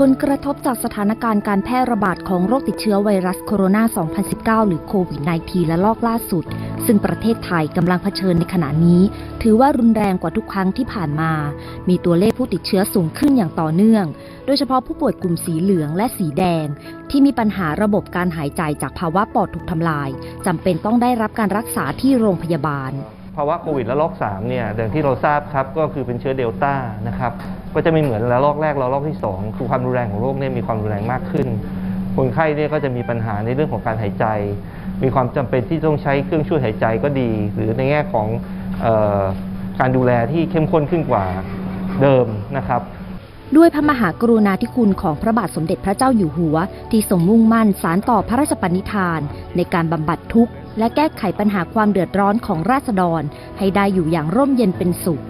ผลกระทบจากสถานการณ์การแพร่ระบาดของโรคติดเชื้อไวรัสโคโรนา 2019 หรือโควิด -19 และลอกล่าสุด ซึ่งประเทศไทยกำลังเผชิญในขณะนี้ ถือว่ารุนแรงกว่าทุกครั้งที่ผ่านมา มีตัวเลขผู้ติดเชื้อสูงขึ้นอย่างต่อเนื่อง โดยเฉพาะผู้ป่วยกลุ่มสีเหลืองและสีแดง ที่มีปัญหาระบบการหายใจจากภาวะปอดถูกทำลายจำเป็นต้องได้รับการรักษาที่โรงพยาบาล ภาวะโควิดและลอก3เนี่ยอย่างที่เราทราบครับก็คือเป็นเชื้อเดลต้านะครับก็จะไม่เหมือนระลอกแรกระลอกที่ 2 คือความรุนแรงของโรคเนี่ยมีความรุนแรงมากขึ้น คนไข้เนี่ยก็จะมีปัญหาในเรื่องของการหายใจ มีความจำเป็นที่ต้องใช้เครื่องช่วยหายใจก็ดี หรือในแง่ของออการดูแลที่เข้มข้นขึ้นกว่าเดิมนะครับด้วยพระมหากรุณาธิคุณของพระบาทสมเด็จพระเจ้าอยู่หัว ที่ทรงมุ่งมั่นสารต่อพระราชปณิธาน ในการบำบัดทุกข์ และแก้ไขปัญหาความเดือดร้อนของราษฎร ให้ได้อยู่อย่างร่มเย็นเป็นสุข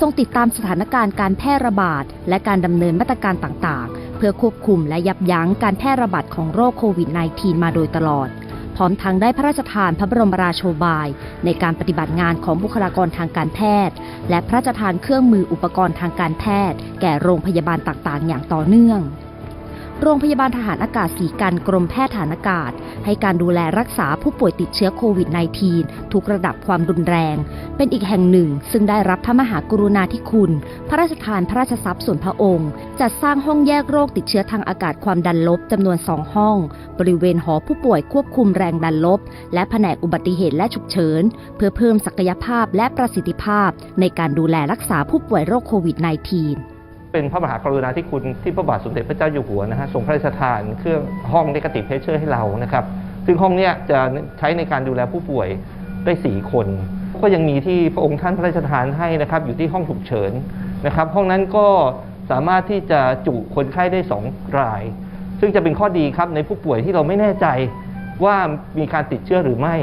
ทรงติดตามสถานการณ์การแพร่ระบาด และการดำเนินมาตรการต่างๆ เพื่อควบคุมและยับยั้งการแพร่ระบาดของโรคโควิด -19 มาโดยตลอด พร้อมทั้งได้พระราชทานพระบรมราโชบาย ในการปฏิบัติงานของบุคลากรทางการแพทย์ และพระราชทานเครื่องมืออุปกรณ์ทางการแพทย์ แก่โรงพยาบาลต่างๆ อย่างต่อเนื่อง โรงพยาบาลทหารอากาศสีกันกรมแพทย์ฐานอากาศ ให้การดูแลรักษาผู้ป่วยติดเชื้อโควิด -19 ทุกระดับความรุนแรง เป็นอีกแห่งหนึ่ง ซึ่งได้รับพระมหากรุณาธิคุณ พระราชทานพระราชทรัพย์ส่วนพระองค์ จัดสร้างห้องแยกโรคติดเชื้อทางอากาศความดันลบจำนวนสองห้อง บริเวณหอผู้ป่วยควบคุมแรงดันลบ และแผนกอุบัติเหตุและฉุกเฉิน เพื่อเพิ่มศักยภาพและประสิทธิภาพ ในการดูแลรักษาผู้ป่วยโรคโควิด -19 เป็นพระมหากรุณาธิคุณที่พระบาทสมเด็จพระเจ้าอยู่หัวนะฮะทรงพระราชทานเครื่องห้องเนกาติเพเชอร์ให้เรานะครับ ซึ่งห้องเนี้ยจะใช้ในการดูแลผู้ป่วยได้ 4 คน ก็ยังมีที่พระองค์ท่านพระราชทานให้นะครับ อยู่ที่ห้องฉุกเฉินนะครับ ห้องนั้นก็สามารถที่จะจุคนไข้ได้ 2 ราย ซึ่งจะเป็นข้อดีครับในผู้ป่วยที่เราไม่แน่ใจว่ามีการติดเชื้อหรือไม่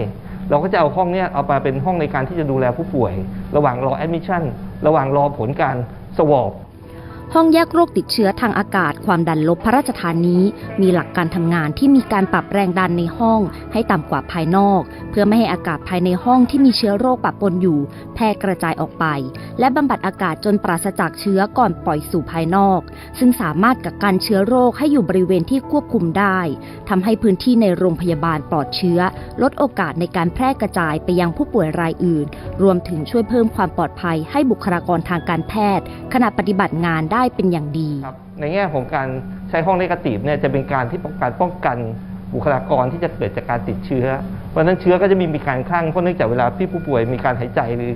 เราก็จะเอาห้องนี้เอามาเป็นห้องในการที่จะดูแลผู้ป่วย ระหว่างรอแอดมิชชั่นระหว่างรอผลการสวอป ห้องแยกโรคติดเชื้อทางอากาศความดันลบพระราชทานนี้ มีหลักการทำงานที่มีการปรับแรงดันในห้อง ให้ต่ำกว่าภายนอก เพื่อไม่ให้อากาศภายในห้องที่มีเชื้อโรคปะปนอยู่ แพร่กระจายออกไป และบำบัดอากาศจนปราศจากเชื้อก่อนปล่อยสู่ภายนอก ซึ่งสามารถกักกันเชื้อโรคให้อยู่บริเวณที่ควบคุมได้ทำให้พื้นที่ในโรงพยาบาลปลอดเชื้อ ลดโอกาสในการแพร่กระจายไปยังผู้ป่วยรายอื่น รวมถึงช่วยเพิ่มความปลอดภัยให้บุคลากรทางการแพทย์ ขณะปฏิบัติงานได้เป็นอย่างดี ครับในแง่ของการใช้ห้องเนกาตีฟเนี่ยจะเป็นการที่ป้องกันป้องกันบุคลากรที่จะเกิดจากการติดเชื้อ เพราะฉะนั้นเชื้อก็จะมีมีการคลั่งเพราะเนื่องจากเวลาที่ผู้ป่วยมีการหายใจหรือ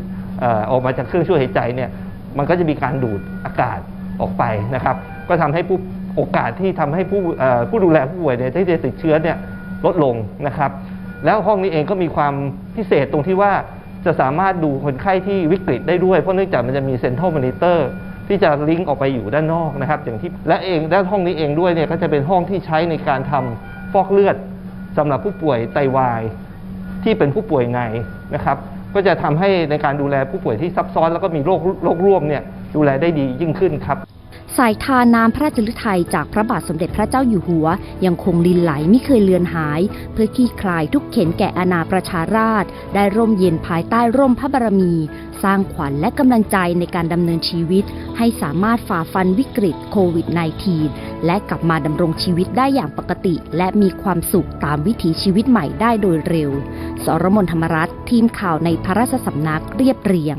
ออกมาจากเครื่องช่วยหายใจเนี่ยมันก็จะมีการดูดอากาศออกไปนะครับ ก็ทำให้ผู้โอกาสที่ทำให้ผู้ผู้ดูแลผู้ป่วยเนี่ยที่จะติดเชื้อเนี่ยลดลงนะครับ แล้วห้องนี้เองก็มีความพิเศษตรงที่ว่าจะสามารถดูคนไข้ที่วิกฤตได้ด้วย เพราะเนื่องจากมันจะมีเซ็นทรัลมอนิเตอร์ ที่จะลิงก์ออกไปอยู่ด้านนอกนะครับ อย่างที่และเองด้านห้องนี้เองด้วยเนี่ยก็จะเป็นห้องที่ใช้ในการทำฟอกเลือดสำหรับผู้ป่วยไตวาย ที่เป็นผู้ป่วยในนะครับ ก็จะทำให้ในการดูแลผู้ป่วยที่ซับซ้อนแล้วก็มีโรคโรคร่วมเนี่ยดูแลได้ดียิ่งขึ้นครับ สายทานน้ำพระราชฤทัยจากพระบาทสมเด็จพระเจ้าอยู่หัว ยังคงลินไหลไม่เคยเลือนหาย เพื่อขี้คลายทุกเข็นแก่อาณาประชาราษฎรได้ร่มเย็นภายใต้ร่มพระบารมี สร้างขวัญและกำลังใจในการดำเนินชีวิต ให้สามารถฝ่าฟันวิกฤตโควิด -19 และกลับมาดำรงชีวิตได้อย่างปกติ และมีความสุขตามวิถีชีวิตใหม่ได้โดยเร็ว สรมนธรรมรัตน์ทีมข่าวในพระราชสำนักเรียบเรียง